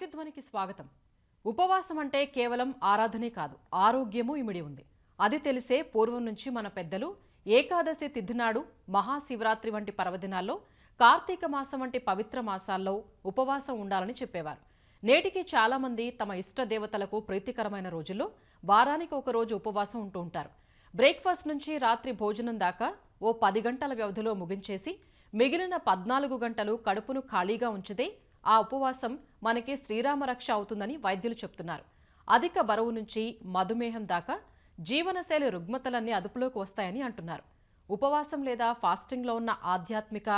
ప్రతిధ్వనికి స్వాగతం. ఉపవాసం అంటే కేవలం ఆరాధనే కాదు ఆరోగ్యము ఇమిడి ఉంది. అది తెలిసే పూర్వం నుంచి మన పెద్దలు ఏకాదశి తిథినాడు మహాశివరాత్రి వంటి పర్వదినాల్లో కార్తీక మాసం వంటి పవిత్ర మాసాల్లో ఉపవాసం ఉండాలని చెప్పేవారు. నేటికి చాలా మంది తమ ఇష్ట దేవతలకు ప్రీతికరమైన రోజుల్లో వారానికి ఒక రోజు ఉపవాసం ఉంటూ ఉంటారు. బ్రేక్ఫాస్ట్ నుంచి రాత్రి భోజనం దాకా ఓ పది గంటల వ్యవధిలో ముగించేసి మిగిలిన పద్నాలుగు గంటలు కడుపును ఖాళీగా ఉంచితే ఆ ఉపవాసం మనకి శ్రీరామ రక్ష అవుతుందని వైద్యులు చెప్తున్నారు. అధిక బరువు నుంచి మధుమేహం దాకా జీవనశైలి రుగ్మతలన్నీ అదుపులోకి వస్తాయని అంటున్నారు. ఉపవాసం లేదా ఫాస్టింగ్లో ఉన్న ఆధ్యాత్మిక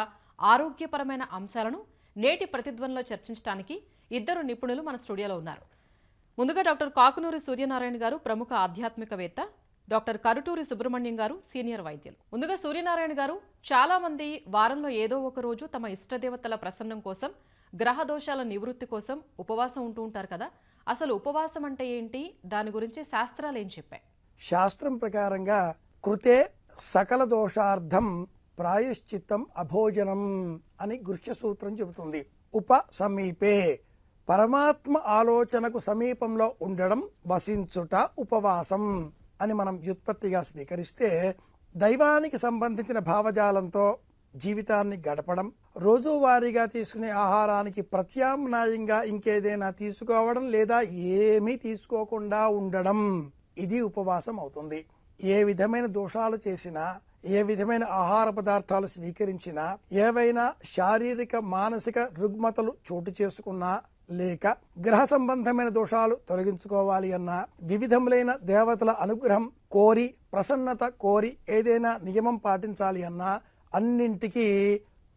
ఆరోగ్యపరమైన అంశాలను నేటి ప్రతిధ్వనిలో చర్చించడానికి ఇద్దరు నిపుణులు మన స్టూడియోలో ఉన్నారు. ముందుగా డాక్టర్ కాకునూరి సూర్యనారాయణ గారు ప్రముఖ ఆధ్యాత్మికవేత్త డాక్టర్ కరుటూరి సుబ్రహ్మణ్యం గారు సీనియర్ వైద్యులు. ముందుగా సూర్యనారాయణ గారు చాలామంది వారంలో ఏదో ఒక రోజు తమ ఇష్టదేవతల ప్రసన్నం కోసం గ్రహ దోషాల నివృత్తి కోసం ఉపవాసం ఉంటూ ఉంటారు కదా. అసలు ఉపవాసం అంటే ఏంటి? దాని గురించి శాస్త్రాలు ఏం చెప్పాయి? శాస్త్రం ప్రకారంగా కృతే సకల దోషార్థం ప్రాయశ్చిత్తం అభోజనం అని గృహ్య సూత్రం చెబుతుంది. ఉప సమీపే పరమాత్మ ఆలోచనకు సమీపంలో ఉండడం వసించుట ఉపవాసం అని మనం వ్యుత్పత్తిగా స్వీకరిస్తే దైవానికి సంబంధించిన భావజాలంతో జీవితాన్ని గడపడం రోజువారీగా తీసుకునే ఆహారానికి ప్రత్యామ్నాయంగా ఇంకేదైనా తీసుకోవడం లేదా ఏమీ తీసుకోకుండా ఉండడం ఇది ఉపవాసం అవుతుంది. ఏ విధమైన దోషాలు చేసినా ఏ విధమైన ఆహార పదార్థాలు స్వీకరించినా ఏవైనా శారీరక మానసిక రుగ్మతలు చోటు చేసుకున్నా లేక గ్రహ సంబంధమైన దోషాలు తొలగించుకోవాలి అన్నా వివిధములైన దేవతల అనుగ్రహం కోరి ప్రసన్నత కోరి ఏదైనా నియమం పాటించాలి అన్నా అన్నింటికీ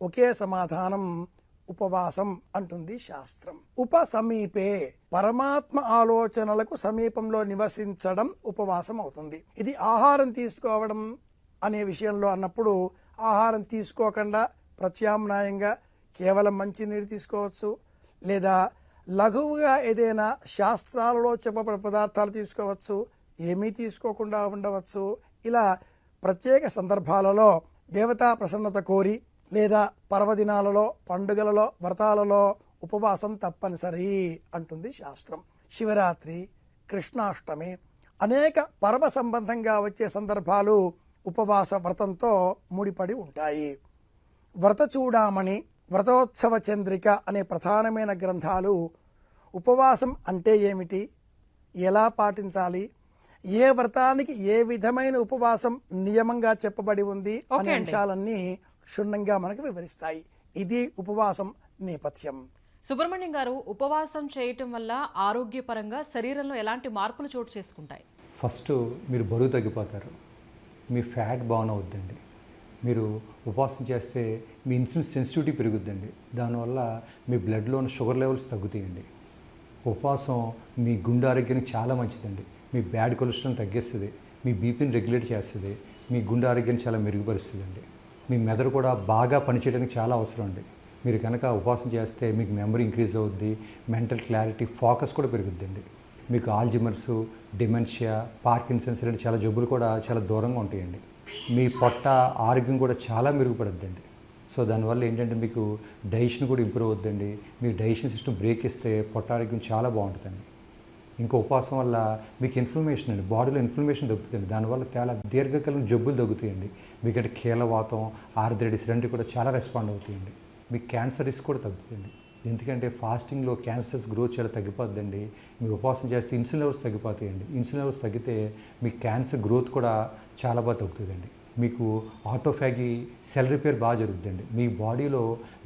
ఒకే సమాధానం ఉపవాసం అంటుంది శాస్త్రం. ఉప సమీపే పరమాత్మ ఆలోచనలకు సమీపంలో నివసించడం ఉపవాసం అవుతుంది. ఇది ఆహారం తీసుకోవడం అనే విషయంలో అన్నప్పుడు ఆహారం తీసుకోకుండా ప్రత్యామ్నాయంగా కేవలం మంచినీరు తీసుకోవచ్చు లేదా లఘువుగా ఏదైనా శాస్త్రాలలో చెప్పబడిన పదార్థాలు తీసుకోవచ్చు ఏమీ తీసుకోకుండా ఉండవచ్చు. ఇలా ప్రత్యేక సందర్భాలలో దేవతా ప్రసన్నత కోరి లేదా పర్వదినాలలో పండుగలలో వ్రతాలలో ఉపవాసం తప్పనిసరి అంటుంది శాస్త్రం. శివరాత్రి కృష్ణాష్టమి అనేక పర్వ సంబంధంగా వచ్చే సందర్భాలు ఉపవాస వ్రతంతో ముడిపడి ఉంటాయి. వ్రత చూడామణి వ్రతోత్సవ చంద్రిక అనే ప్రధానమైన గ్రంథాలు ఉపవాసం అంటే ఏమిటి? ఎలా పాటించాలి? ఏ వ్రతానికి ఏ విధమైన ఉపవాసం నియమంగా చెప్పబడి ఉంది? అనే. అంశాలన్నీ క్షుణ్ణంగా మనకు వివరిస్తాయి. ఇది ఉపవాసం నేపథ్యం. సుబ్రహ్మణ్యం గారు ఉపవాసం చేయటం వల్ల ఆరోగ్యపరంగా శరీరంలో ఎలాంటి మార్పులు చోటు చేసుకుంటాయి? ఫస్ట్ మీరు బరువు తగ్గిపోతారు. మీ ఫ్యాట్ బాన్ అవుద్దండి. మీరు ఉపవాసం చేస్తే మీ ఇన్సులిన్ సెన్సిటివిటీ పెరుగుద్దండి. దానివల్ల మీ బ్లడ్లో ఉన్న షుగర్ లెవెల్స్ తగ్గుతాయండి. ఉపవాసం మీ గుండె ఆరోగ్యానికి చాలా మంచిదండి. మీ బ్యాడ్ కొలెస్ట్రాల్ తగ్గిస్తుంది. మీ బీపీని రెగ్యులేట్ చేస్తుంది. మీ గుండె ఆరోగ్యాన్ని చాలా మెరుగుపరుస్తుందండి. మీ మెదడు కూడా బాగా పనిచేయడానికి చాలా అవసరం అండి. మీరు కనుక ఉపవాసం చేస్తే మీకు మెమరీ ఇంక్రీజ్ అవుద్ది మెంటల్ క్లారిటీ ఫోకస్ కూడా పెరుగుద్దండి. మీకు ఆల్జిమర్స్ డిమెన్షియా పార్కిన్సన్స్ ఇలాంటి చాలా జబ్బులు కూడా చాలా దూరంగా ఉంటాయండి. మీ పొట్ట ఆరోగ్యం కూడా చాలా మెరుగుపడద్దండి. సో దానివల్ల ఏంటంటే మీకు డైజెషన్ కూడా ఇంప్రూవ్ అవుద్దండి. మీ డైజెషన్ సిస్టమ్ బ్రేక్ ఇస్తే పొట్ట ఆరోగ్యం చాలా బాగుంటుందండి. ఇంకా ఉపవాసం వల్ల మీకు ఇన్ఫ్లమేషన్ అండి బాడీలో ఇన్ఫ్లమేషన్ తగ్గుతుంది దానివల్ల చాలా దీర్ఘకాలం జబ్బులు తగ్గుతాయండి. మీకంటే కీలవాతం ఆర్థరైటిస్ రెండు కూడా చాలా రెస్పాండ్ అవుతాయండి. మీకు క్యాన్సర్ రిస్క్ కూడా తగ్గుతుంది ఎందుకంటే ఫాస్టింగ్లో క్యాన్సర్స్ గ్రోత్ చాలా తగ్గిపోద్దండి. మీరు ఉపవాసం చేస్తే ఇన్సులిన్ లెవెల్స్ తగ్గిపోతాయండి. ఇన్సులిన్ లెవెల్స్ తగ్గితే మీ క్యాన్సర్ గ్రోత్ కూడా చాలా బాగా తగ్గుతుందండి. మీకు ఆటోఫాగి సెల్ రిపేర్ బాగా జరుగుతుందండి. మీ బాడీలో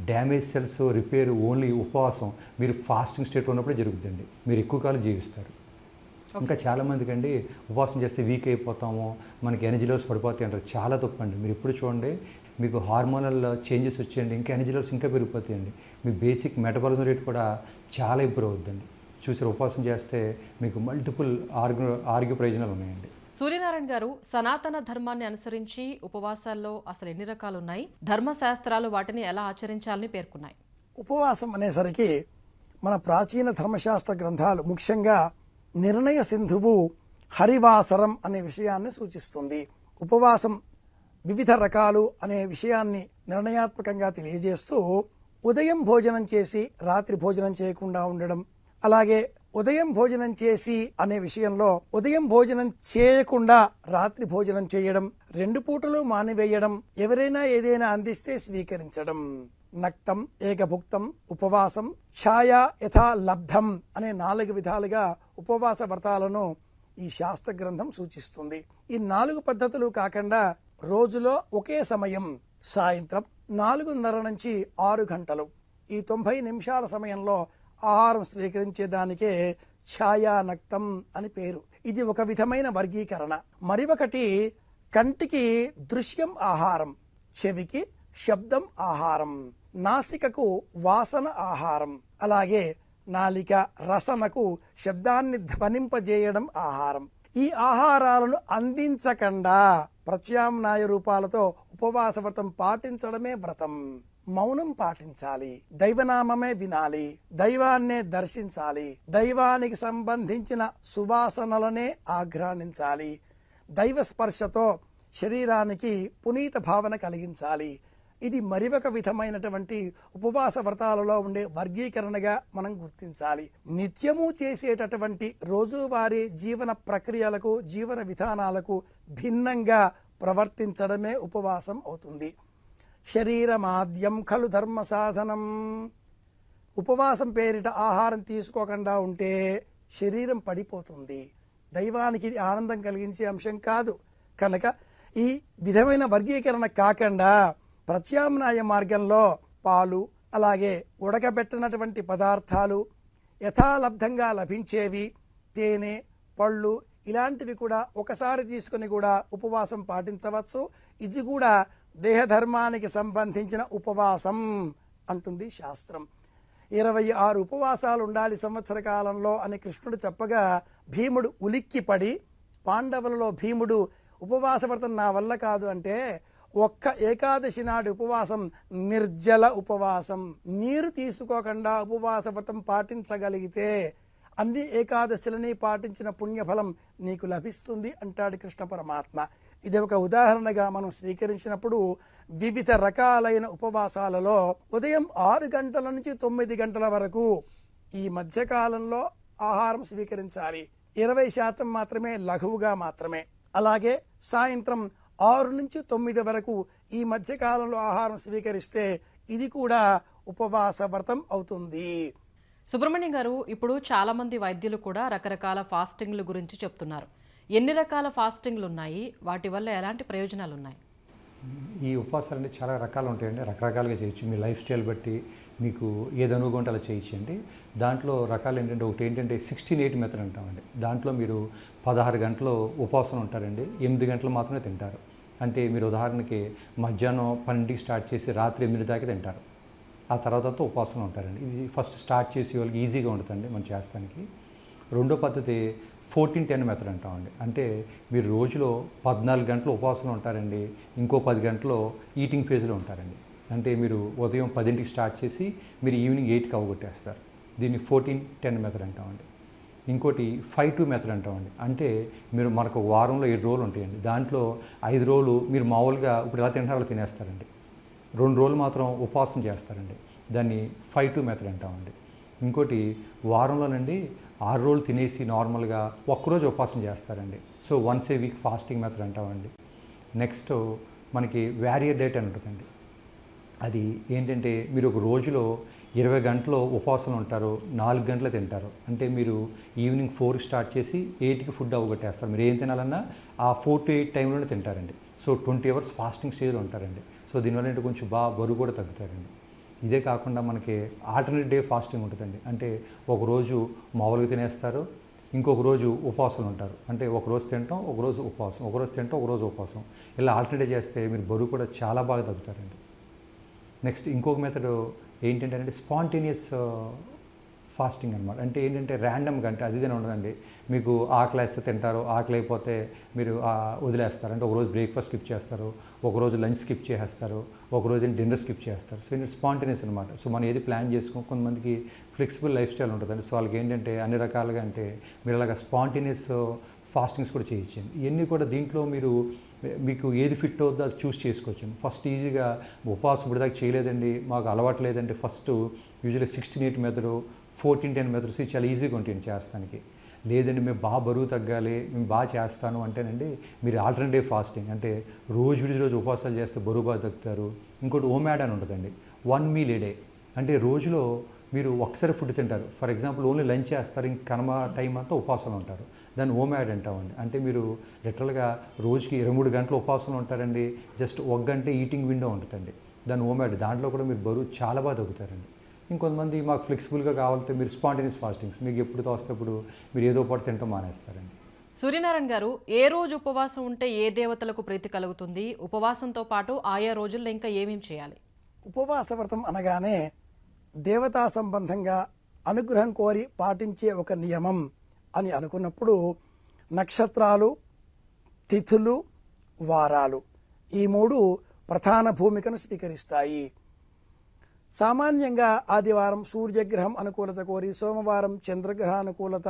డ్యామేజ్ సెల్స్ రిపేర్ ఓన్లీ ఉపవాసం మీరు ఫాస్టింగ్ స్టేట్ ఉన్నప్పుడే జరుగుతుందండి. మీరు ఎక్కువ కాలం జీవిస్తారు. ఇంకా చాలామందికి అండి ఉపవాసం చేస్తే వీక్ అయిపోతాము మనకి ఎనర్జీ లెవెల్స్ పడిపోతాయి అంటారు. చాలా తప్పు అండి మీరు ఎప్పుడు చూడండి మీకు హార్మోనల్ చేంజెస్ వచ్చేయండి ఇంకా ఎనర్జీ లెవెల్స్ ఇంకా పెరిగిపోతాయండి. మీ బేసిక్ మెటబాలిజం రేట్ కూడా చాలా ఇంప్రూవ్ అవుతుందండి చూసారు ఉపవాసం చేస్తే మీకు మల్టిపుల్ ఆరోగ్య ఆరోగ్య ప్రయోజనాలు ఉన్నాయండి. సూర్యనారాయణ గారు సనాతన ధర్మాన్ని అనుసరించి ఉపవాసాల్లో అసలు ఎన్ని రకాలు ఉన్నాయి ధర్మశాస్త్రాలు వాటిని ఎలా ఆచరించాలని పేర్కొన్నాయి? ఉపవాసం అనేసరికి మన ప్రాచీన ధర్మశాస్త్ర గ్రంథాలు ముఖ్యంగా నిర్ణయ సింధువు హరివాసరం అనే విషయాన్ని సూచిస్తుంది. ఉపవాసం వివిధ రకాలు అనే విషయాన్ని నిర్ణయాత్మకంగా తెలియజేస్తూ ఉదయం భోజనం చేసి రాత్రి భోజనం చేయకుండా ఉండడం అలాగే ఉదయం భోజనం చేసి అనే విషయంలో ఉదయం భోజనం చేయకుండా రాత్రి భోజనం చేయడం రెండు పూటలు మానివేయడం ఎవరైనా ఏదైనా అందిస్తే స్వీకరించడం. నక్తం ఏకభుక్తం ఉపవాసం ఛాయ యథా లబ్ధం అనే నాలుగు విధాలుగా ఉపవాస వ్రతాలను ఈ శాస్త్ర గ్రంథం సూచిస్తుంది. ఈ నాలుగు పద్ధతులు కాకుండా రోజులో ఒకే సమయం సాయంత్రం నాలుగున్నర నుంచి ఆరు గంటలు. ఈ తొంభై నిమిషాల సమయంలో ఆహారం స్వీకరించేదానికే ఛాయానక్తం అని పేరు. ఇది ఒక విధమైన వర్గీకరణ. మరి ఒకటి కంటికి దృశ్యం ఆహారం చెవికి శబ్దం ఆహారం నాసికకు వాసన ఆహారం అలాగే నాలిక రసనకు శబ్దాన్ని ధ్వనింపజేయడం ఆహారం. ఈ ఆహారాలను అందించకుండా ప్రత్యామ్నాయ రూపాలతో ఉపవాస వ్రతం పాటించడమే వ్రతం. మౌనం పాటించాలి. దైవనామమే వినాలి. దైవాన్నే దర్శించాలి. దైవానికి సంబంధించిన సువాసనలనే ఆఘ్రానించాలి దైవ స్పర్శతో శరీరానికి పునీత భావన కలిగించాలి. ఇది మరి ఒక విధమైనటువంటి ఉపవాస వ్రతాలలో ఉండే వర్గీకరణగా మనం గుర్తించాలి. నిత్యము చేసేటటువంటి రోజువారీ జీవన ప్రక్రియలకు జీవన విధానాలకు భిన్నంగా ప్రవర్తించడమే ఉపవాసం అవుతుంది. శరీరమాద్యం ఖలు ధర్మ సాధనం ఉపవాసం పేరిట ఆహారం తీసుకోకుండా ఉంటే శరీరం పడిపోతుంది. దైవానికి ఇది ఆనందం కలిగించే అంశం కాదు. కనుక ఈ విధమైన వర్గీకరణ కాకుండా ప్రత్యామ్నాయ మార్గంలో పాలు అలాగే ఉడకబెట్టినటువంటి పదార్థాలు యథాలబ్ధంగా లభించేవి తేనె పళ్ళు ఇలాంటివి కూడా ఒకసారి తీసుకుని కూడా ఉపవాసం పాటించవచ్చు. ఇది కూడా దేహధర్మానికి సంబంధించిన ఉపవాసం అంటుంది శాస్త్రం. ఇరవై ఆరు ఉపవాసాలు ఉండాలి సంవత్సర కాలంలో అని కృష్ణుడు చెప్పగా భీముడు ఉలిక్కిపడి పాండవులలో భీముడు ఉపవాస నా వల్ల కాదు అంటే ఒక్క ఏకాదశి నాటి ఉపవాసం నిర్జల ఉపవాసం. నీరు తీసుకోకుండా ఉపవాస వ్రతం పాటించగలిగితే అన్ని ఏకాదశులని పాటించిన పుణ్యఫలం నీకు లభిస్తుంది అంటాడు కృష్ణ పరమాత్మ. ఇది ఒక ఉదాహరణగా మనం స్వీకరించినప్పుడు వివిధ రకాలైన ఉపవాసాలలో ఉదయం ఆరు గంటల నుంచి తొమ్మిది గంటల వరకు ఈ మధ్యకాలంలో ఆహారం స్వీకరించాలి. ఇరవై శాతం మాత్రమే లఘువుగా మాత్రమే. అలాగే సాయంత్రం ఆరు నుంచి తొమ్మిది వరకు ఈ మధ్యకాలంలో ఆహారం స్వీకరిస్తే ఇది కూడా ఉపవాస వ్రతం అవుతుంది. సుబ్రహ్మణ్యం గారు ఇప్పుడు చాలామంది వైద్యులు కూడా రకరకాల ఫాస్టింగ్ల గురించి చెప్తున్నారు. ఎన్ని రకాల ఫాస్టింగ్లు ఉన్నాయి? వాటి వల్ల ఎలాంటి ప్రయోజనాలు ఉన్నాయి? ఈ ఉపవాసాలు అంటే చాలా రకాలు ఉంటాయండి రకరకాలుగా చేయొచ్చు. మీ లైఫ్ స్టైల్ బట్టి మీకు ఏది అనుగుంటే అలా చేయించండి దాంట్లో రకాలు ఏంటంటే ఒకటి ఏంటంటే సిక్స్టీన్ ఎయిట్ మెథడ్ అంటామండి. దాంట్లో మీరు పదహారు గంటలు ఉపవాసం ఉంటారండి. ఎనిమిది గంటలు మాత్రమే తింటారు. అంటే మీరు ఉదాహరణకి మధ్యాహ్నం పన్నెండుకి స్టార్ట్ చేసి రాత్రి ఎనిమిది దాకా తింటారు. ఆ తర్వాత ఉపవాసం ఉంటారండి. ఇది ఫస్ట్ స్టార్ట్ చేసే వాళ్ళకి ఈజీగా ఉంటుందండి మనం చేస్తానికి. రెండో పద్ధతి ఫోర్టీన్ టెన్ మెథడ్ అంటామండి. అంటే మీరు రోజులో పద్నాలుగు గంటలు ఉపవాసంలో ఉంటారండి ఇంకో పది గంటలు ఈటింగ్ ఫేజ్లో ఉంటారండి. అంటే మీరు ఉదయం పదింటికి స్టార్ట్ చేసి మీరు ఈవినింగ్ ఎయిట్కి అవగొట్టేస్తారు. దీన్ని ఫోర్టీన్ టెన్ మెథడ్ అంటామండి. ఇంకోటి ఫైవ్ టూ మెథడ్ అంటామండి. అంటే మీరు మనకు వారంలో ఏడు రోజులు ఉంటాయండి. దాంట్లో ఐదు రోజులు మీరు మామూలుగా ఇప్పుడు ఎలా తింటారో అలా తినేస్తారండి. రెండు రోజులు మాత్రం ఉపవాసం చేస్తారండి. దాన్ని ఫైవ్ టూ మెథడ్ అంటామండి. ఇంకోటి వారంలోనండి ఆరు రోజులు తినేసి నార్మల్గా ఒక్కరోజు ఉపాసన చేస్తారండి. So once a week fasting method అంటామండి. నెక్స్ట్ మనకి వ్యారియర్ డేట్ అని ఉంటుందండి. అది ఏంటంటే మీరు ఒక రోజులో ఇరవై గంటలు ఉపవాసం ఉంటారు నాలుగు గంటలు తింటారు. అంటే మీరు ఈవినింగ్ ఫోర్ స్టార్ట్ చేసి ఎయిట్కి ఫుడ్ అవగొట్టేస్తారు మీరు ఏం తినాలన్నా ఆ ఫోర్ టు ఎయిట్ టైంలోనే తింటారండి. సో ట్వంటీ అవర్స్ ఫాస్టింగ్ స్టేజ్లో ఉంటారండి. సో దీనివల్ల ఏంటంటే కొంచెం బాగా బరువు కూడా తగ్గుతారండి. ఇదే కాకుండా మనకి ఆల్టర్నేట్ డే ఫాస్టింగ్ ఉంటుందండి. అంటే ఒకరోజు మామూలుగా తినేస్తారు ఇంకొక రోజు ఉపవాసం ఉంటారు. అంటే ఒక రోజు తింటాం ఒక రోజు ఉపవాసం ఒక రోజు తింటాం ఒక రోజు ఉపవాసం. ఇలా ఆల్టర్నేట్ చేస్తే మీరు బరువు కూడా చాలా బాగా తగ్గుతారండి. నెక్స్ట్ ఇంకొక మెథడ్ ఏంటంటే అంటే స్పాంటేనియస్ ఫాస్టింగ్ అనమాట అంటే ఏంటంటే ర్యాండమ్గా అంటే అది ఇదని ఉండదండి. మీకు ఆకలి వేస్తే తింటారు ఆకలి అయిపోతే మీరు వదిలేస్తారు. అంటే ఒకరోజు బ్రేక్ఫాస్ట్ స్కిప్ చేస్తారు ఒకరోజు లంచ్ స్కిప్ చేసేస్తారు ఒకరోజు డిన్నర్ స్కిప్ చేస్తారు. సో ఇది స్పాంటేనియస్ అనమాట సో మనం ఏది ప్లాన్ చేసుకో కొంతమందికి ఫ్లెక్సిబుల్ లైఫ్ స్టైల్ ఉంటుందండి. సో వాళ్ళకి ఏంటంటే అన్ని రకాలుగా అంటే మీరు అలాగా స్పాంటేనియస్ ఫాస్టింగ్స్ కూడా చేయించండి. ఇవన్నీ కూడా దీంట్లో మీరు మీకు ఏది ఫిట్ అవుద్దో అది చూస్ చేసుకోవచ్చు ఫస్ట్ ఈజీగా ఉపవాసం ఇప్పుడు దాకా చేయలేదండి మాకు అలవాటు లేదంటే ఫస్ట్ యూజువల్లీ సిక్స్టీన్ ఎయిట్ మెదడు ఫోర్టీన్ టెన్ మెథడ్స్ చాలా ఈజీగా ఉంటుంది చేస్తానికి. లేదండి మేము బాగా బరువు తగ్గాలి మేము బాగా చేస్తాను అంటేనండి మీరు ఆల్టర్నేటివ్ ఫాస్టింగ్ అంటే రోజు విడిచి రోజు ఉపవాసాలు చేస్తే బరువు బాగా తగ్గుతారు. ఇంకోటి ఓమాడ్ అని ఉంటుందండి. One meal a day. అంటే రోజులో మీరు ఒకసారి ఫుడ్ తింటారు. ఫర్ ఎగ్జాంపుల్ ఓన్లీ లంచ్ చేస్తారు ఇంక కనమ టైం అంతా ఉపవాసం ఉంటారు. దాన్ని ఓమాడ్ అంటామండి. అంటే మీరు లిటరల్గా రోజుకి ఇరవై మూడు గంటలు ఉపవాసం ఉంటారండి. జస్ట్ ఒక గంట ఈటింగ్ విండో ఉంటుందండి. దాన్ని ఓమాడ్ దాంట్లో కూడా మీరు బరువు చాలా బాగా తగ్గుతారండి. ఇంకొంతమంది మాకు ఫ్లెక్సిబుల్గా కావాలంటే మీరు స్పాంటేనియస్ ఫాస్టింగ్స్ మీకు ఎప్పుడు తోస్తేప్పుడు మీరు ఏదో పాటు తింటాం మానేస్తారండి. సూర్యనారాయణ గారు ఏ రోజు ఉపవాసం ఉంటే ఏ దేవతలకు ప్రీతి కలుగుతుంది? ఉపవాసంతో పాటు ఆయా రోజుల్లో ఇంకా ఏమేం చేయాలి? ఉపవాస వ్రతం అనగానే దేవతా సంబంధంగా అనుగ్రహం కోరి పాటించే ఒక నియమం అని అనుకున్నప్పుడు నక్షత్రాలు తిథులు వారాలు ఈ మూడు ప్రధాన భూమికను స్వీకరిస్తాయి. సామాన్యంగా ఆదివారం సూర్యగ్రహం అనుకూలత కోరి సోమవారం చంద్రగ్రహ అనుకూలత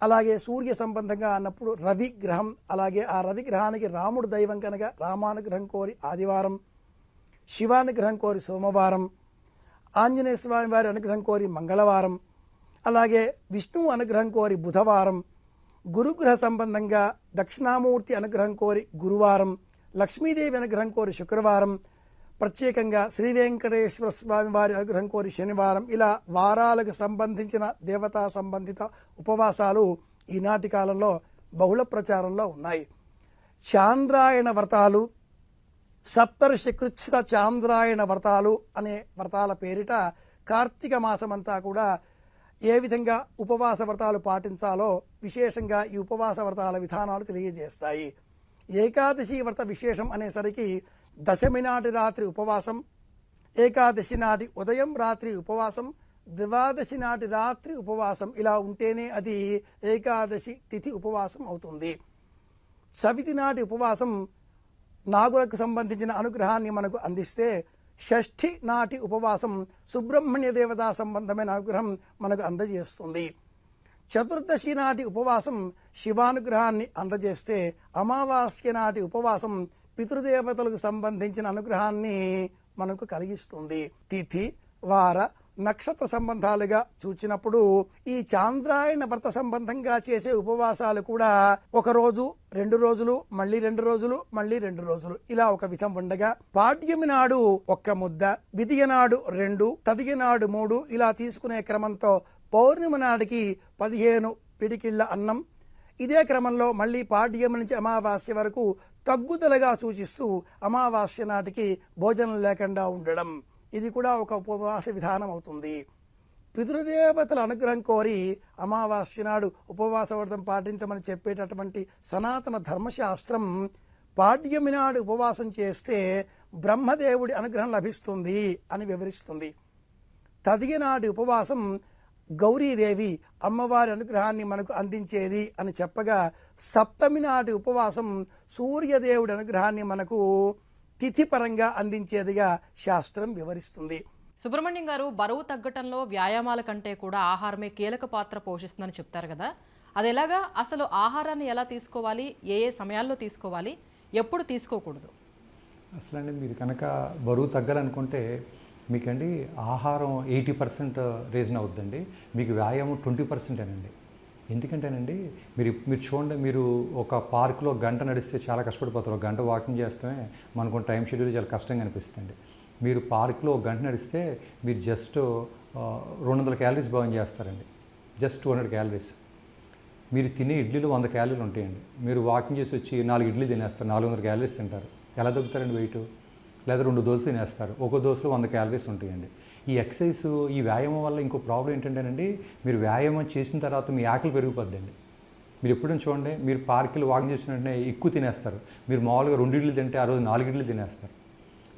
అలాగే సూర్య సంబంధంగా అన్నప్పుడు రవి గ్రహం అలాగే ఆ రవి గ్రహానికి రాముడు దైవం కనుక రామానుగ్రహం కోరి ఆదివారం శివానుగ్రహం కోరి సోమవారం ఆంజనేయ స్వామి వారి అనుగ్రహం కోరి మంగళవారం అలాగే విష్ణువు అనుగ్రహం కోరి బుధవారం గురుగ్రహ సంబంధంగా దక్షిణామూర్తి అనుగ్రహం కోరి గురువారం లక్ష్మీదేవి అనుగ్రహం కోరి శుక్రవారం ప్రత్యేకంగా శ్రీ వెంకటేశ్వర స్వామి వారి అనుగ్రహం కోరి శనివారం ఇలా వారాలకు సంబంధించిన దేవతా సంబంధిత ఉపవాసాలు ఈనాటి కాలంలో బహుళ ప్రచారంలో ఉన్నాయి. చాంద్రాయణ వ్రతాలు సప్తర్షి చాంద్రాయణ వ్రతాలు అనే వ్రతాల పేరిట కార్తీక మాసమంతా కూడా ఏ విధంగా ఉపవాస వ్రతాలు పాటించాలో విశేషంగా ఈ ఉపవాస వ్రతాల విధానాలు తెలియజేస్తాయి. ఏకాదశి వ్రత విశేషం అనేసరికి దశమి నాటి రాత్రి ఉపవాసం ఏకాదశి నాటి ఉదయం రాత్రి ఉపవాసం ద్వాదశి నాటి రాత్రి ఉపవాసం ఇలా ఉంటేనే అది ఏకాదశి తిథి ఉపవాసం అవుతుంది. చవితి నాటి ఉపవాసం నాగులకు సంబంధించిన అనుగ్రహాన్ని మనకు అందిస్తే షష్ఠి నాటి ఉపవాసం సుబ్రహ్మణ్య దేవతా సంబంధమైన అనుగ్రహం మనకు అందజేస్తుంది. చతుర్దశి నాటి ఉపవాసం శివానుగ్రహాన్ని అందజేస్తే అమావాస్య నాటి ఉపవాసం పితృదేవతలకు సంబంధించిన అనుగ్రహాన్ని మనకు కలిగిస్తుంది. తిథి వార నక్షత్ర సంబంధాలుగా చూచినప్పుడు ఈ చాంద్రాయణ వ్రత సంబంధంగా చేసే ఉపవాసాలు కూడా ఒక రోజు రెండు రోజులు మళ్ళీ రెండు రోజులు మళ్ళీ రెండు రోజులు. ఇలా ఒక విధం ఉండగా పాడ్యమి నాడు ఒక్క ముద్ద విధియ నాడు రెండు తదిగి నాడు మూడు ఇలా తీసుకునే క్రమంతో పౌర్ణమి నాటికి పదిహేను పిడికిళ్ళ అన్నం. ఇదే క్రమంలో మళ్ళీ పాడ్యం నుంచి అమావాస్య వరకు తగ్గుదలగా సూచిస్తూ అమావాస్య నాటికి భోజనం లేకుండా ఉండడం. ఇది కూడా ఒక ఉపవాస విధానం అవుతుంది. పితృదేవతల అనుగ్రహం కోరి అమావాస్య నాడు ఉపవాస వ్రతం పాటించమని చెప్పేటటువంటి సనాతన ధర్మశాస్త్రం పాడ్యమి నాడు ఉపవాసం చేస్తే బ్రహ్మదేవుడి అనుగ్రహం లభిస్తుంది అని వివరిస్తుంది. తదిగినాటి ఉపవాసం గౌరీదేవి అమ్మవారి అనుగ్రహాన్ని మనకు అందించేది అని చెప్పగా సప్తమి నాటి ఉపవాసం సూర్యదేవుడి అనుగ్రహాన్ని మనకు తిథిపరంగా అందించేదిగా శాస్త్రం వివరిస్తుంది. సుబ్రహ్మణ్యం గారు బరువు తగ్గటంలో వ్యాయామాల కంటే కూడా ఆహారమే కీలక పాత్ర పోషిస్తుందని చెప్తారు కదా. అది ఎలాగా? అసలు ఆహారాన్ని ఎలా తీసుకోవాలి? ఏ ఏ సమయాల్లో తీసుకోవాలి? ఎప్పుడు తీసుకోకూడదు. అసలు అండి మీరు కనుక బరువు తగ్గాలనుకుంటే మీకండి ఆహారం ఎయిటీ పర్సెంట్ రీజన్ అవుద్దండి. మీకు వ్యాయామం ట్వంటీ పర్సెంటేనండి ఎందుకంటేనండి మీరు మీరు చూడండి మీరు ఒక పార్కులో గంట నడిస్తే చాలా కష్టపడిపోతారు. గంట వాకింగ్ చేస్తే మనకు టైం షెడ్యూల్ చాలా కష్టంగా అనిపిస్తుంది మీరు పార్క్లో ఒక గంట నడిస్తే మీరు జస్ట్ రెండు వందల క్యాలరీస్ బర్న్ చేస్తారండి. Just two hundred calories. మీరు తినే ఇడ్లీలు వంద క్యాలరీలు ఉంటాయండి. మీరు వాకింగ్ చేసి వచ్చి నాలుగు ఇడ్లీ తినేస్తారు నాలుగు వందల క్యాలరీస్ తింటారు. ఎలా దొరుకుతారండి వెయిట్? లేదా రెండు దోశలు తినేస్తారు. ఒక దోశలో వంద క్యాలరీస్ ఉంటాయండి. ఈ ఎక్సర్సైజ్ ఈ వ్యాయామం వల్ల ఇంకో ప్రాబ్లం ఏంటంటేనండి మీరు వ్యాయామం చేసిన తర్వాత మీ ఆకలి పెరిగిపోద్దండి. మీరు ఎప్పుడైనా చూడండి మీరు పార్కులు వాకింగ్ చేసిన వెంటనే ఎక్కువ తినేస్తారు. మీరు మామూలుగా రెండు ఇడ్లు తింటే ఆ రోజు నాలుగు ఇడ్లు తినేస్తారు.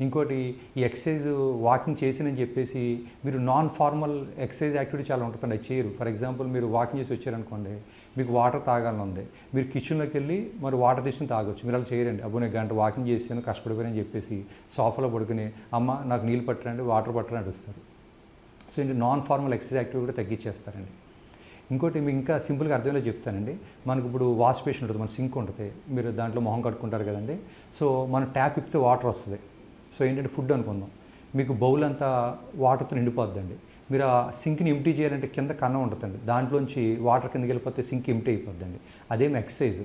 ఇంకోటి ఈ ఎక్సర్సైజ్ వాకింగ్ చేసినని చెప్పేసి మీరు నాన్ ఫార్మల్ ఎక్సర్సైజ్ యాక్టివిటీ చాలా ఉంటుందండి అది చేయరు. ఫర్ ఎగ్జాంపుల్ మీరు వాకింగ్ చేసి వచ్చారనుకోండి మీకు వాటర్ తాగాలని ఉంది. మీరు కిచెన్లోకి వెళ్ళి మరి వాటర్ తీసుకుని తాగొచ్చు. మీరు అలా చేయరండి. అబ్బో నేను గంట వాకింగ్ చేసాను కష్టపడిపోయానని చెప్పేసి సోఫాలో పడుకుని అమ్మ నాకు నీళ్ళు పట్టరండి వాటర్ పట్టరండి అడుస్తారు సో ఏంటి నాన్ ఫార్మల్ ఎక్సర్సైజ్ యాక్టివిటీ కూడా తగ్గించేస్తారండి. ఇంకోటి మీకు ఇంకా సింపుల్గా అర్థమయ్యేలా చెప్తానండి. మనకు ఇప్పుడు వాష్ బేసిన్ ఉంటుంది మన సింక్ ఉంటుంది. మీరు దాంట్లో మొహం కట్టుకుంటారు కదండి. సో మనం ట్యాప్ ఇప్పితే వాటర్ వస్తుంది. సో ఏంటంటే ఫుడ్ అనుకుందాం. మీకు బౌల్ అంతా వాటర్తో నిండిపోద్దండి. మీరు ఆ సింక్ని ఎంటీ చేయాలంటే కింద కన్న ఉంటుందండి. దాంట్లోంచి వాటర్ కిందకి వెళ్ళిపోతే సింక్ ఎంటీ అయిపోద్దండి. అదేం ఎక్సర్సైజ్.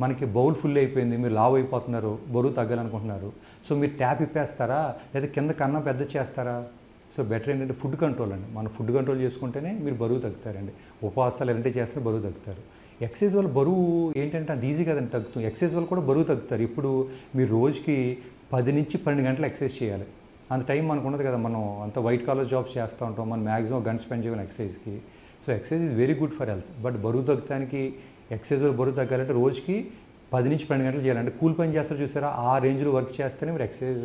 మనకి బౌల్ ఫుల్ అయిపోయింది మీరు లావ్ అయిపోతున్నారు బరువు తగ్గాలనుకుంటున్నారు. సో మీరు ట్యాప్ ఇప్పేస్తారా? లేదా కింద కన్న పెద్ద చేస్తారా? సో బెటర్ ఏంటంటే ఫుడ్ కంట్రోల్ అండి. మన ఫుడ్ కంట్రోల్ చేసుకుంటేనే మీరు బరువు తగ్గుతారండి. ఉపవాసాలు ఎలాంటివి చేస్తే బరువు తగ్గుతారు. ఎక్సైజ్ వల్ల బరువు ఏంటంటే అది ఈజీ కదండి తగ్గుతుంది. ఎక్సైజ్ వల్ల కూడా బరువు తగ్గుతారు. ఇప్పుడు మీరు రోజుకి పది నుంచి పన్నెండు గంటలు ఎక్సర్సైజ్ చేయాలి. అంత టైం మనకు ఉండదు కదా మనం అంత వైట్ కాలర్ జాబ్స్ చేస్తూ ఉంటాం మనం మ్యాక్సిమం గంట స్పెండ్ చేయాలి ఎక్సర్సైజ్కి. So exercise is very good for health. But బరువు తగ్గడానికి ఎక్సర్సైజ్ బరువు తగ్గాలంటే రోజుకి పది నుంచి పన్నెండు గంటలు చేయాలంటే కూల్ పని చేస్తారు చూసారా? ఆ రేంజ్లో వర్క్ చేస్తేనే మీరు ఎక్సైజ్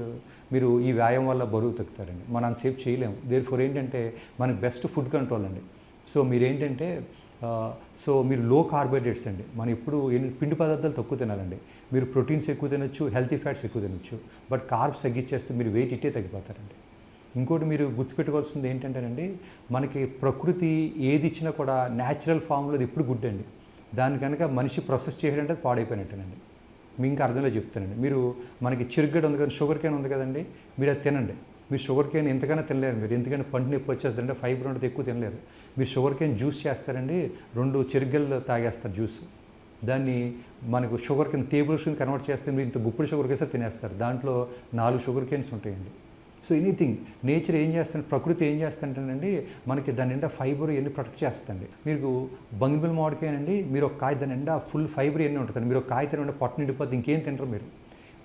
మీరు ఈ వ్యాయామం వల్ల బరువు తగ్గుతారండి. మనం అంతసేపు చేయలేము. దేర్ ఫోర్ ఏంటంటే మనకి బెస్ట్ ఫుడ్ కంట్రోల్ అండి. సో మీరేంటంటే సో మీరు లో కార్బోహైడ్రేట్స్ అండి. మనం ఎప్పుడు ఎన్ని పిండి పదార్థాలు తక్కువ తినాలండి. మీరు ప్రోటీన్స్ ఎక్కువ తినొచ్చు హెల్తీ ఫ్యాట్స్ ఎక్కువ తినొచ్చు. బట్ కార్బ్స్ తగ్గించేస్తే మీరు వెయిట్ ఇట్టే తగ్గిపోతారండి. ఇంకోటి మీరు గుర్తుపెట్టుకోవాల్సింది ఏంటంటేనండి మనకి ప్రకృతి ఏది ఇచ్చినా కూడా న్యాచురల్ ఫామ్లో అది ఇప్పుడు గుడ్ అండి. దాని కనుక మనిషి ప్రాసెస్ చేయడంటే పాడైపోయినట్టేనండి. మీకు ఇంకా అర్థంలో చెప్తానండి. మీరు మనకి చిరుగడ్డ ఉంది కదా షుగర్ కేన్ ఉంది కదండి మీరు అది తినండి. మీరు షుగర్ కేన్ ఎంతకైనా తినలేరు మీరు. ఎందుకంటే పంటి నొప్పి వచ్చేస్తుందంటే ఫైబర్ ఉంటుంది ఎక్కువ తినలేరు. మీరు షుగర్ కేన్ జ్యూస్ చేస్తారండి రెండు చెరుగడ్డలు తాగేస్తారు జ్యూస్. దాన్ని మనకు షుగర్ కింద టేబుల్ కింద కన్వర్ట్ చేస్తే మీరు ఇంత గుప్పుడు షుగర్ కేసే తినేస్తారు. దాంట్లో నాలుగు షుగర్ కేన్స్ ఉంటాయండి. సో ఎనీథింగ్ నేచర్ ఏం చేస్తుంది ప్రకృతి ఏం చేస్తుంటేనండి మనకి దాని నిండా ఫైబర్ ఎన్ని ప్రొటెక్ట్ చేస్తుంది మీకు బంగిబిల్ మామిడికాయనండి మీరు ఒక కాయ దాని నిండా ఫుల్ ఫైబర్ ఎన్ని ఉంటుంది మీరు ఒక కాయ తినండి పొట్ట నిండిపోతే ఇంకేం తినరు మీరు.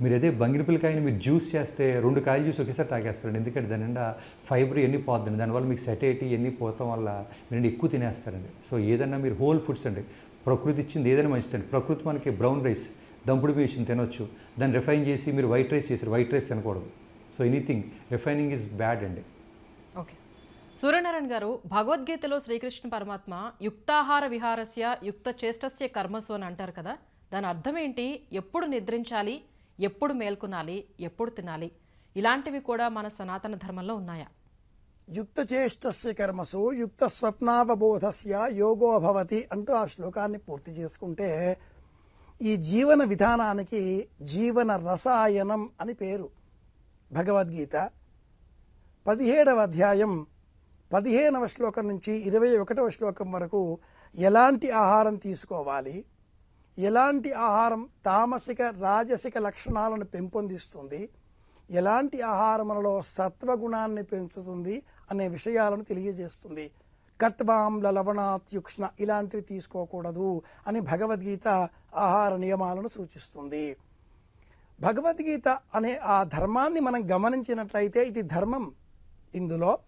మీరు అదే బంగిరిపిల్లకాయని మీరు జ్యూస్ చేస్తే రెండు కాయలు జ్యూస్ ఒకేసారి తాగేస్తారండి. ఎందుకంటే దాని నిండా ఫైబర్ ఎన్ని పోతుంది దానివల్ల మీకు సెటైటీ ఎన్ని పోతాం వల్ల మీరు ఎక్కువ తినేస్తారండి. సో ఏదన్నా మీరు హోల్ ఫుడ్స్ అండి. ప్రకృతి ఇచ్చింది ఏదైనా మంచిదండి. ప్రకృతి మనకి బ్రౌన్ రైస్ దంపుడు బియ్యం తినొచ్చు. దాన్ని రిఫైన్ చేసి మీరు వైట్ రైస్ చేశారు. వైట్ రైస్ తినకూడదు. So anything refining is bad అండి. ఓకే. సూర్యనారాయణ గారు భగవద్గీతలో శ్రీకృష్ణ పరమాత్మ యుక్తాహార విహారస్య యుక్త చేష్టస్య కర్మసు అని అంటారు కదా. దాని అర్థం ఏంటి? ఎప్పుడు నిద్రించాలి? ఎప్పుడు మేల్కొనాలి ఎప్పుడు తినాలి? ఇలాంటివి కూడా మన సనాతన ధర్మంలో ఉన్నాయా? యుక్త చేష్టస్య కర్మసు యుక్త స్వప్నావబోధస్య యోగో భవతి అంటూ ఆ శ్లోకాన్ని పూర్తి చేసుకుంటే ఈ జీవన విధానానికి జీవన రసాయనం అని పేరు. భగవద్గీత పదిహేడవ అధ్యాయం పదిహేనవ శ్లోకం నుంచి ఇరవై ఒకటవ శ్లోకం వరకు ఎలాంటి ఆహారం తీసుకోవాలి? ఎలాంటి ఆహారం తామసిక రాజసిక లక్షణాలను పెంపొందిస్తుంది? ఎలాంటి ఆహారములలో సత్వగుణాన్ని పెంచుతుంది అనే విషయాలను తెలియజేస్తుంది. కట్వాంల లవణాత్యుక్ష్ణ ఇలాంటివి తీసుకోకూడదు అని భగవద్గీత ఆహార నియమాలను సూచిస్తుంది. భగవద్గీత అనే ఆ ధర్మాన్ని మనం గమనించినట్లయితే ఇది ధర్మం. ఇందులో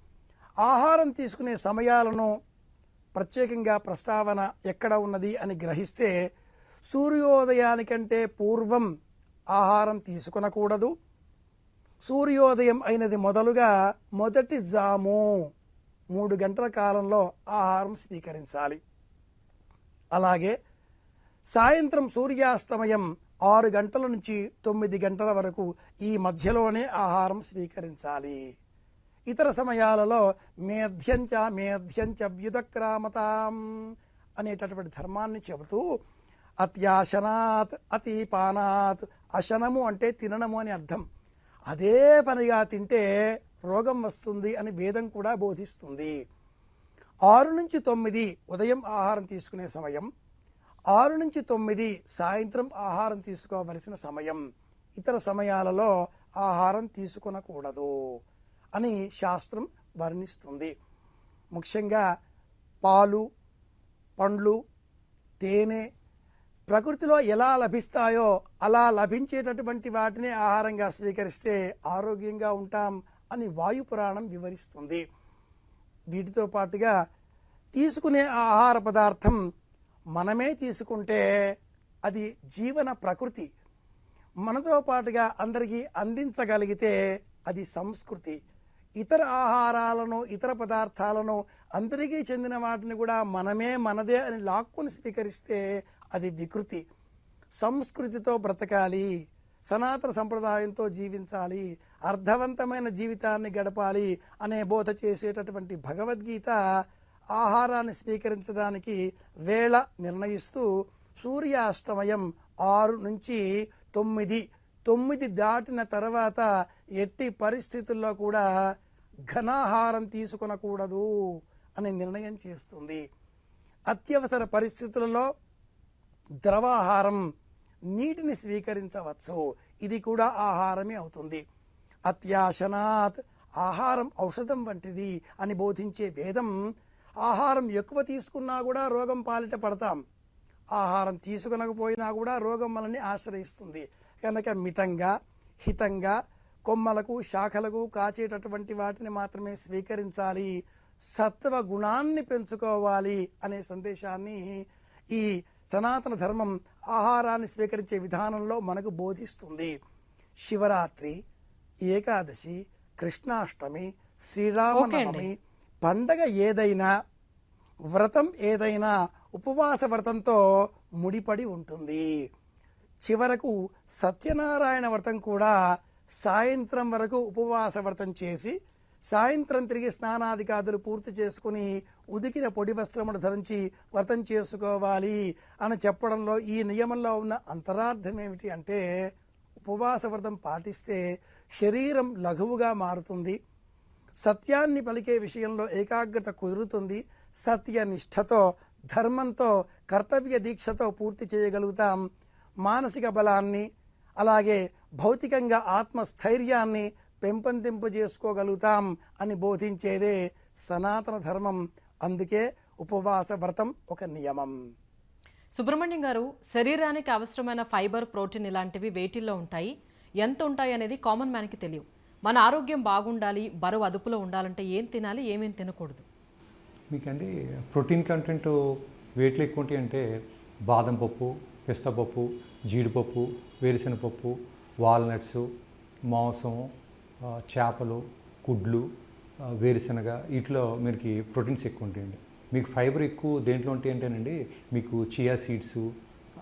ఆహారం తీసుకునే సమయాలను ప్రత్యేకంగా ప్రస్తావన ఎక్కడ ఉన్నది అని గ్రహిస్తే సూర్యోదయానికంటే పూర్వం ఆహారం తీసుకునకూడదు. సూర్యోదయం అయినది మొదలుగా మొదటి జాము. మూడు గంటల కాలంలో ఆహారం స్వీకరించాలి. అలాగే సాయంత్రం సూర్యాస్తమయం ఆరు గంటల నుంచి తొమ్మిది గంటల వరకు ఈ మధ్యలోనే ఆహారం స్వీకరించాలి. ఇతర సమయాలలో మేధ్యంచ మేధ్యంచ వ్యుదక్రామతాం అనేటటువంటి ధర్మాన్ని చెబుతూ అత్యాశనాత్ అతిపానాత్ అశనము అంటే తినడము అని అర్థం. అదే పనిగా తింటే రోగం వస్తుంది అని భేదం కూడా బోధిస్తుంది. ఆరు నుంచి తొమ్మిది ఉదయం ఆహారం తీసుకునే సమయం. ఆరు నుంచి తొమ్మిది సాయంత్రం ఆహారం తీసుకోవలసిన సమయం. ఇతర సమయాలలో ఆహారం తీసుకునకూడదు అని శాస్త్రం వర్ణిస్తుంది. ముఖ్యంగా పాలు పండ్లు తేనె ప్రకృతిలో ఎలా లభిస్తాయో అలా లభించేటటువంటి వాటిని ఆహారంగా స్వీకరిస్తే ఆరోగ్యంగా ఉంటాం అని వాయుపురాణం వివరిస్తుంది. వీటితో పాటుగా తీసుకునే ఆహార పదార్థం మనమే తీసుకుంటే అది జీవన ప్రకృతి. మనతో పాటుగా అందరికీ అందించగలిగితే అది సంస్కృతి. ఇతర ఆహారాలను ఇతర పదార్థాలను అందరికీ చెందిన వాటిని కూడా మనమే మనదే అని లాక్కుని స్వీకరిస్తే అది వికృతి. సంస్కృతితో బ్రతకాలి సనాతన సంప్రదాయంతో జీవించాలి అర్థవంతమైన జీవితాన్ని గడపాలి అనే బోధ చేసేటటువంటి భగవద్గీత ఆహారాన్ని స్వీకరించడానికి వేళ నిర్ణయిస్తూ సూర్యాస్తమయం ఆరు నుంచి తొమ్మిది. తొమ్మిది దాటిన తర్వాత ఎట్టి పరిస్థితుల్లో కూడా ఘనాహారం తీసుకొనకూడదు అని నిర్ణయం చేస్తుంది. అత్యవసర పరిస్థితులలో ద్రవాహారం నీటిని స్వీకరించవచ్చు. ఇది కూడా ఆహారమే అవుతుంది. అత్యాశనాత్ ఆహారం ఔషధం వంటిది అని బోధించే వేదం ఆహారం ఎక్కువ తీసుకున్నా కూడా రోగం పాలిట పడతాం. ఆహారం తీసుకునకపోయినా కూడా రోగం మనల్ని ఆశ్రయిస్తుంది. కనుక మితంగా హితంగా కొమ్మలకు శాఖలకు కాచేటటువంటి వాటిని మాత్రమే స్వీకరించాలి. సత్వ గుణాన్ని పెంచుకోవాలి అనే సందేశాన్ని ఈ సనాతన ధర్మం ఆహారాన్ని స్వీకరించే విధానంలో మనకు బోధిస్తుంది. శివరాత్రి ఏకాదశి కృష్ణాష్టమి శ్రీరామనవమి పండగ ఏదైనా వ్రతం ఏదైనా ఉపవాస వ్రతంతో ముడిపడి ఉంటుంది. చివరకు సత్యనారాయణ వ్రతం కూడా సాయంత్రం వరకు ఉపవాస వ్రతం చేసి సాయంత్రం తిరిగి స్నానాదికాదులు పూర్తి చేసుకుని ఉదికిన పొడి వస్త్రములు ధరించి వ్రతం చేసుకోవాలి అని చెప్పడంలో ఈ నియమంలో ఉన్న అంతరార్థం ఏమిటి అంటే ఉపవాస వ్రతం పాటిస్తే శరీరం లఘువుగా మారుతుంది. సత్యాన్ని పలికే విషయంలో ఏకాగ్రత కుదురుతుంది. సత్యనిష్టతో ధర్మంతో కర్తవ్య దీక్షతో పూర్తి చేయగలుగుతాం. మానసిక బలాన్ని అలాగే భౌతికంగా ఆత్మస్థైర్యాన్ని పెంపొందింపు చేసుకోగలుగుతాం అని బోధించేదే సనాతన ధర్మం. అందుకే ఉపవాస వ్రతం ఒక నియమం. సుబ్రహ్మణ్యం గారు శరీరానికి అవసరమైన ఫైబర్ ప్రోటీన్ ఇలాంటివి వేటిల్లో ఉంటాయి? ఎంత ఉంటాయి అనేది కామన్ మ్యాన్కి తెలియదు మన ఆరోగ్యం బాగుండాలి బరువు అదుపులో ఉండాలంటే ఏం తినాలి ఏమేం తినకూడదు? మీకండి ప్రోటీన్ కంటెంట్ వేట్లు ఎక్కువ ఉంటాయి అంటే బాదం పప్పు పిస్తా పప్పు జీడిపప్పు వేరుశనగపప్పు వాల్నట్స్ మాంసం చేపలు గుడ్లు వేరుశనగ వీటిలో మీకు ప్రోటీన్స్ ఎక్కువ ఉంటాయండి. మీకు ఫైబర్ ఎక్కువ దేంట్లో ఉంటాయి అంటేనండి మీకు చియా సీడ్స్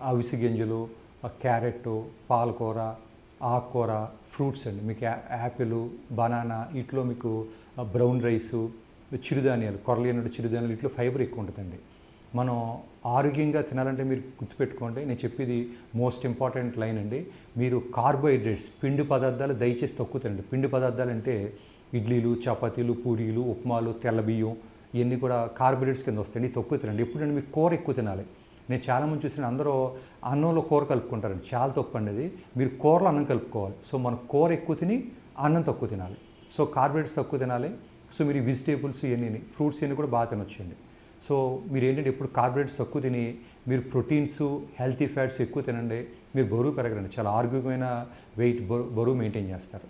అవిసి గింజలు క్యారెట్టు క్యారెట్ పాలకూర ఆకుకూర ఫ్రూట్స్ అండి. మీకు యా- యాపిల్ బనానా వీటిలో మీకు బ్రౌన్ రైసు చిరుధాన్యాలు కొరలేనట్టు చిరుధాన్యాలు వీటిలో ఫైబర్ ఎక్కువ ఉంటుందండి. మనం ఆరోగ్యంగా తినాలంటే మీరు గుర్తుపెట్టుకోండి నేను చెప్పేది మోస్ట్ ఇంపార్టెంట్ లైన్ అండి. మీరు కార్బోహైడ్రేట్స్ పిండి పదార్థాలు దయచేసి తక్కువ తినండి. పిండి పదార్థాలు అంటే ఇడ్లీలు చపాతీలు పూరీలు ఉప్మాలు తెల్ల బియ్యం ఇవన్నీ కూడా కార్బోహైడ్రేట్స్ కింద వస్తాయండి. తక్కువ తినండి. ఎప్పుడంటే మీకు కూర ఎక్కువ తినాలి. నేను చాలామంది చూసిన అందరూ అన్నంలో కూర కలుపుకుంటారండి. చాలా తప్పు అండి అది. మీరు కూరలో అన్నం కలుపుకోవాలి. సో మనం కూర ఎక్కువ తిని అన్నం తక్కువ తినాలి. సో కార్బోహైడ్రేట్స్ తక్కువ తినాలి. సో మీరు వెజిటేబుల్స్ ఇవన్నీ ఫ్రూట్స్ ఇవన్నీ కూడా బాగా తినొచ్చండి. సో మీరు ఏంటంటే ఎప్పుడు కార్బోహైడ్రేట్స్ తక్కువ తిని మీరు ప్రోటీన్స్ హెల్తీ ఫ్యాట్స్ ఎక్కువ తినండి మీరు బరువు పెరగరండి. చాలా ఆరోగ్యమైన వెయిట్ బరువు బరువు మెయింటైన్ చేస్తారు.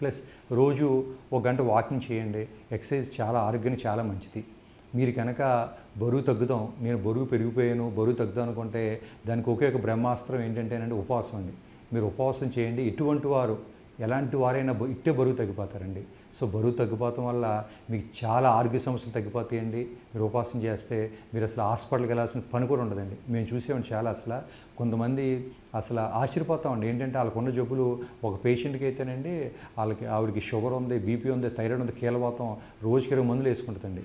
ప్లస్ రోజు ఒక గంట వాకింగ్ చేయండి. ఎక్సర్సైజ్ చాలా ఆరోగ్యానికి చాలా మంచిది. మీరు కనుక బరువు తగ్గుదాం నేను బరువు పెరిగిపోయాను బరువు తగ్గుదాం అనుకుంటే దానికి ఒకే ఒక బ్రహ్మాస్త్రం ఏంటంటేనండి ఉపవాసం అండి. మీరు ఉపవాసం చేయండి. ఇటువంటి వారు ఎలాంటి వారైనా బ- ఇట్టే బరువు తగ్గిపోతారండి. సో బరువు తగ్గిపోవటం వల్ల మీకు చాలా ఆరోగ్య సమస్యలు తగ్గిపోతాయండి. మీరు ఉపాసన చేస్తే మీరు అసలు హాస్పిటల్కి వెళ్ళాల్సిన పని కూడా ఉండదండి. మేము చూసామండి చాలా అసలు. కొంతమంది అసలు ఆశ్చర్యపోతామండి. ఏంటంటే వాళ్ళకున్న జబ్బులు ఒక పేషెంట్కి అయితేనండి వాళ్ళకి ఆవిడకి షుగర్ ఉంది బీపీ ఉంది థైరాయిడ్ ఉంది కీలవాతం రోజుకి ఇరవై మందులు వేసుకుంటుందండి.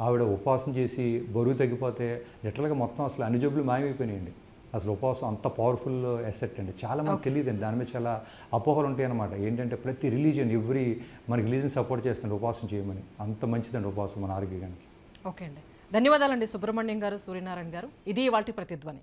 ఆవిడ ఉపాసన చేసి బరువు తగ్గిపోతే లిటరల్గా మొత్తం అసలు అన్ని జబ్బులు మాయమైపోయినాయండి. అసలు ఉపవాసం అంత పవర్ఫుల్ ఎసెట్ అండి. చాలా మంది తెలియదండి. దాని మీద చాలా అపోహలు ఉంటాయి అనమాట ఏంటంటే ప్రతి రిలీజియన్ ఎవ్రీ మనకి రిలీజన్ సపోర్ట్ చేస్తుంది ఉపవాసం చేయమని. అంత మంచిదండి ఉపవాసం మన ఆరోగ్యానికి. ఓకే అండి. ధన్యవాదాలండి సుబ్రహ్మణ్యం గారు సూర్యనారాయణ గారు. ఇది వాటి ప్రతిధ్వని.